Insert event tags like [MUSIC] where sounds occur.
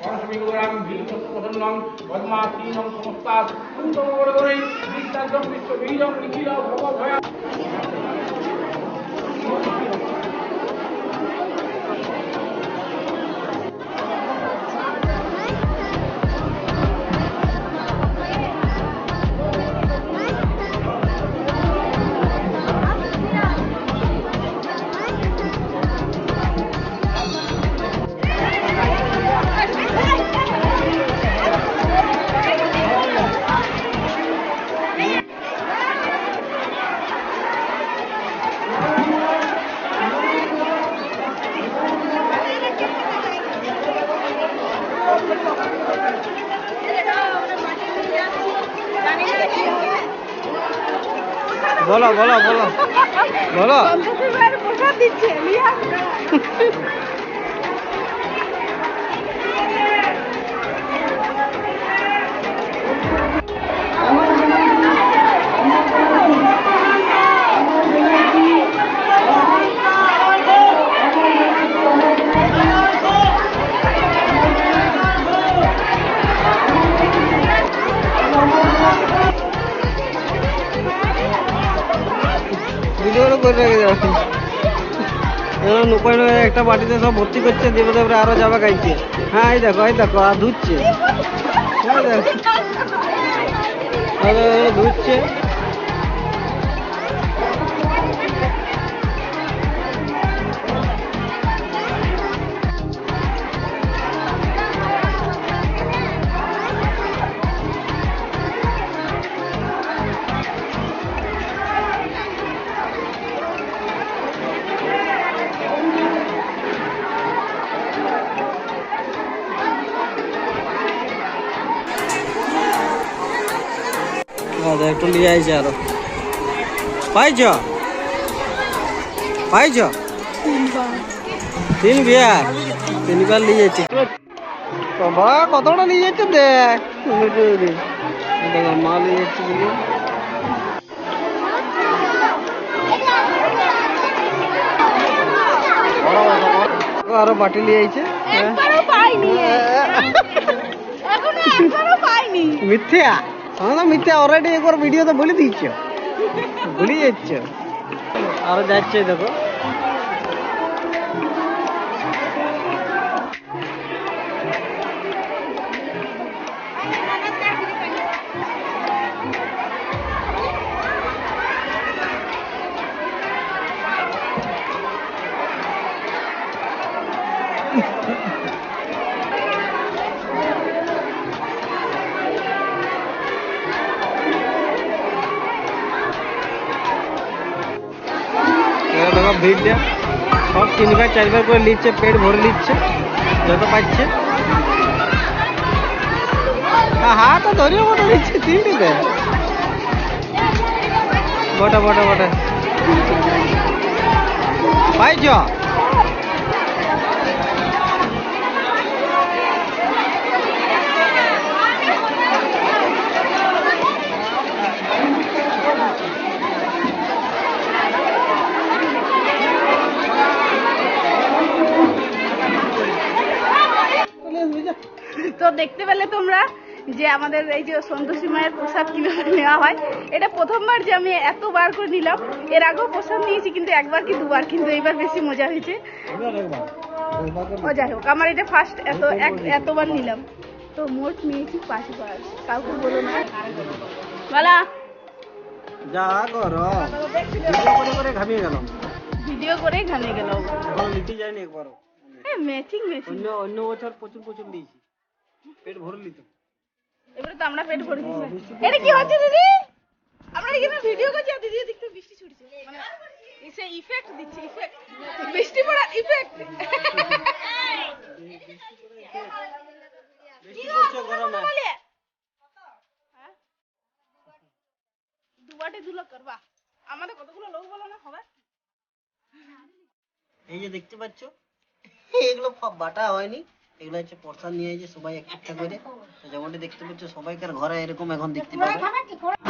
পরশমীগুরাম ভীষ্মপ্রসন্নম পদ্মাসীনম সমস্তাৎ কুন্তমবরগরৈ বিস্তার্যম বিশ্ববীজম নিখিল ভবভয়া। বলো বলো বলো। বলো। [LAUGHS] [LAUGHS] একটা বাটিতে সব ভর্তি করছে দেবে তারপরে আরও যাবে গাইছে। হ্যাঁ এই দেখো এই দেখো, আর ধুচ্ছে। হ্যাঁ ধুচ্ছে। দাদা একটু নিয়ে আইছে আরও। পাইছ? পাইছ? তিন বিয়ার। তিনবার নিয়ে যাচ্ছে বাবা কতটা নিয়ে যাচ্ছে দেখ মা নিয়ে যাচ্ছে আরও বাটি নিয়ে আইছে হ্যাঁ। একবারও পাইনি এখনও একবারও পাইনি মিথ্যা আমি তো মিথ্যা অলরেডি একবার ভিডিওতে বলে দিয়েছ ভুলে যাচ্ছে দেখো সব তিনবার চারবার করে নিচ্ছে পেট ভরে নিচ্ছে যত পাচ্ছে হাত ধরিয়ে বটা দিচ্ছে তিনটিতে বটা বটা বটা। পাইছ? তো দেখতে পেলে তোমরা যে আমাদের এই যে সন্তোষী মায়ের প্রসাদ কীভাবে নেওয়া হয়। এটা প্রথমবার যে আমি এতবার করে নিলাম। এর আগেও প্রসাদ নিয়েছি কিন্তু একবার কি দুবার কিন্তু এইবার বেশি মজা হয়েছে। ও যাই হোক আমার এটা ফার্স্ট এত এক এতবার নিলাম। তো মোট নিয়েছি বার কাউকে বলো না। বলা। যা করো। ভিডিও করে ঘামিয়ে গেলাম। ভিডিও যায়নি একবারও। ম্যাচিং অন্য অন্য বছর প্রচুর প্রচুর দিয়েছি। পেট ভরে নিত এবারে তো আমরা পেট ভরে দিয়েছি এটা কি হচ্ছে দিদি? আমরা এখানে ভিডিও করছি? আর দিদি দেখতে বৃষ্টি ছুটছে। মানে সে ইফেক্ট দিচ্ছে ইফেক্ট বৃষ্টি পড়ার ইফেক্ট গরমে। সুন্দর বাহ। আমাদের কতগুলো লোক বলো না হবে? এই যে দেখতে পাচ্ছ এগুলো বাটা হয়নি। এগুলো হচ্ছে প্রসাদ নিয়ে যে সবাই এক একটা করে যেমনটি দেখতে পাচ্ছ, সবাইকার ঘরে এরকম এখন দেখতে পাবে।